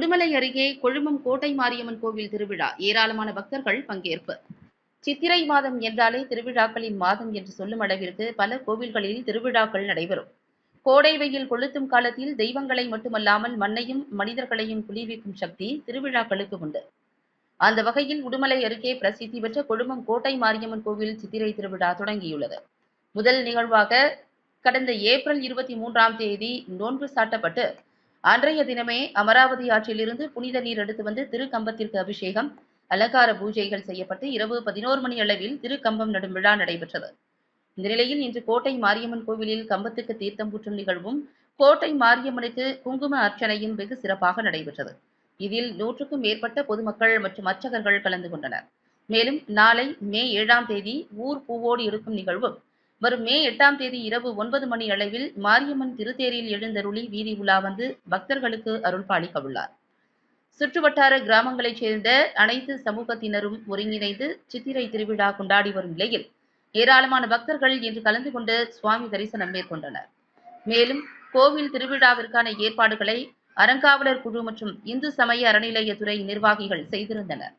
உடுமலை அருகே கொழுமம் கோட்டை மாரியம்மன் கோவில் திருவிழா. ஏராளமான பக்தர்கள் பங்கேற்பு. சித்திரை மாதம் என்றாலே திருவிழாக்களின் மாதம் என்று சொல்லும் அளவிற்கு பல கோவில்களில் திருவிழாக்கள் நடைபெறும். கோடை வெயில் கொளுத்தும் காலத்தில் தெய்வங்களை மட்டுமல்லாமல் மண்ணையும் மனிதர்களையும் குளிர்விக்கும் சக்தி திருவிழாக்களுக்கு உண்டு. அந்த வகையில் உடுமலை அருகே பிரசித்தி பெற்ற கொழுமம் கோட்டை மாரியம்மன் கோவில் சித்திரை திருவிழா தொடங்கியுள்ளது. முதல் நிகழ்வாக கடந்த ஏப்ரல் இருபத்தி மூன்றாம் தேதி நோன்பு சாட்டப்பட்டு அன்றைய தினமே அமராவதி ஆற்றிலிருந்து புனித நீர் எடுத்து வந்து திருக்கம்பத்திற்கு அபிஷேகம் அலங்கார பூஜைகள் செய்யப்பட்டு இரவு பதினோரு மணி அளவில் திருக்கம்பம் நடும் விழா நடைபெற்றது. இந்த நிலையில் இன்று கோட்டை மாரியம்மன் கோவிலில் கம்பத்துக்கு தீர்த்தம் ஊற்றும் நிகழ்வும் கோட்டை மாரியம்மனுக்கு குங்கும அர்ச்சனையும் வெகு சிறப்பாக நடைபெற்றது. இதில் நூற்றுக்கும் மேற்பட்ட பொதுமக்கள் மற்றும் அர்ச்சகர்கள் கலந்து கொண்டனர். மேலும் நாளை மே ஏழாம் தேதி ஊர் பூவோடு இருக்கும் நிகழ்வும் வரும் மே எட்டாம் தேதி இரவு ஒன்பது மணி அளவில் மாரியம்மன் திருத்தேரில் எழுந்தருளி வீதி உலா வந்து பக்தர்களுக்கு அருள்பாலிக்க உள்ளார் சுற்றுவட்டார கிராமங்களைச் சேர்ந்த அனைத்து சமூகத்தினரும் ஒருங்கிணைந்து சித்திரை திருவிழா கொண்டாடி வரும் நிலையில் ஏராளமான பக்தர்கள் இன்று கலந்து கொண்டு சுவாமி தரிசனம் மேற்கொண்டனர். மேலும் கோவில் திருவிழாவிற்கான ஏற்பாடுகளை அறங்காவலர் குழு மற்றும் இந்து சமய அறநிலையத்துறை நிர்வாகிகள் செய்திருந்தனர்.